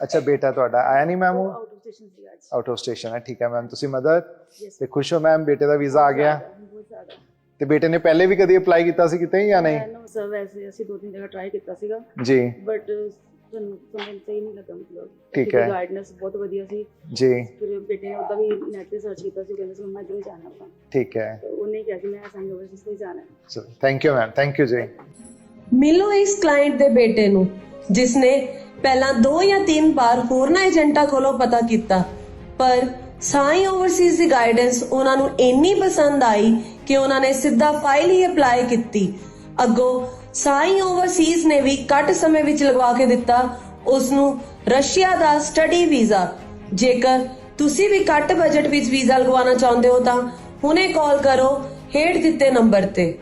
ਅੱਛਾ ਬੇਟਾ ਤੁਹਾਡਾ ਆਇਆ ਨਹੀਂ ਮੈਮ ਉਹ? ਆਊਟ ਆਫ ਸਟੇਸ਼ਨ ਸੀ ਅੱਜ। ਆਊਟ ਆਫ ਸਟੇਸ਼ਨ ਹੈ ਠੀਕ ਹੈ ਮੈਮ ਤੁਸੀਂ ਮਦਰ. ਤੇ ਖੁਸ਼ ਹੋ ਮੈਮ ਬੇਟੇ ਦਾ ਵੀਜ਼ਾ ਆ ਗਿਆ? ਬਹੁਤ ਜ਼ਿਆਦਾ। ਤੇ ਬੇਟੇ ਨੇ ਪਹਿਲੇ ਵੀ ਕਦੀ ਅਪਲਾਈ ਕੀਤਾ ਸੀ ਕਿਤੇ ਜਾਂ ਨਹੀਂ? ਨੋ ਸਰ ਵੈਸੇ ਅਸੀਂ ਦੋ ਤਿੰਨ ਜਗ੍ਹਾ ਟਰਾਈ ਕੀਤਾ ਸੀਗਾ। ਜੀ। ਬਟ ਸਾਨੂੰ ਸਮਝ ਸਹੀ ਨਹੀਂ ਲੱਗਾ ਮਤਲਬ ਠੀਕ ਹੈ। ਗਾਈਡਨੈਸ ਬਹੁਤ ਵਧੀਆ ਸੀ। ਜੀ। ਫਿਰ ਬੇਟੇ ਨੇ ਉਹਦਾ ਵੀ ਨੈਟ ਤੇ ਸਰਚ ਕੀਤਾ ਸੀ ਕਹਿੰਦਾ ਸੀ ਮੰਮਾ ਇੱਧਰ ਜਾਣਾ ਆਪਾਂ। ਠੀਕ ਹੈ। ਉਹਨੇ ਕਿਹਾ ਕਿ ਮੈਂ ਸੰਗ ਓਵਰਸੀਜ਼ ਤੋਂ ਹੀ ਜਾਣਾ ਚਲੋ thank you ma'am thank you ਜੀ। ਮਿਲੋ ਇਸ ਕਲਾਇੰਟ ਦੇ ਬੇਟੇ ਨੂੰ ਜਿਸ ਨੇ ਪਹਿਲਾਂ ਦੋ ਜਾਂ ਤਿੰਨ ਵਾਰ ਹੋਰਨਾਂ ਏਜੰਟਾਂ ਕੋਲੋਂ ਪਤਾ ਕੀਤਾ। ਪਰ ਸਾਈ ਓਵਰਸੀਜ਼ ਦੀ ਗਾਈਡੈਂਸ ਉਹਨਾਂ ਨੂੰ ਇੰਨੀ ਪਸੰਦ ਆਈ ਕਿ ਉਹਨਾਂ ਨੇ ਸਿੱਧਾ ਫਾਈਲ ਹੀ ਅਪਲਾਈ ਕੀਤੀ। ਅੱਗੋਂ ਸਾਈ ਓਵਰਸੀਜ਼ ਨੇ ਵੀ ਘੱਟ ਸਮੇਂ ਵਿੱਚ ਲਗਵਾ ਕੇ ਦਿੱਤਾ। ਉਸ ਨੂੰ ਰਸ਼ੀਆ ਦਾ ਸਟੱਡੀ ਵੀਜ਼ਾ ਜੇਕਰ ਤੁਸੀਂ ਵੀ ਘੱਟ ਬਜਟ ਵਿੱਚ ਵੀਜ਼ਾ ਲਗਵਾਉਣਾ ਚਾਹੁੰਦੇ ਹੋ ਤਾਂ ਹੁਣੇ ਕਾਲ ਕਰੋ ਹੇਠ ਦਿੱਤੇ ਨੰਬਰ ਤੇ।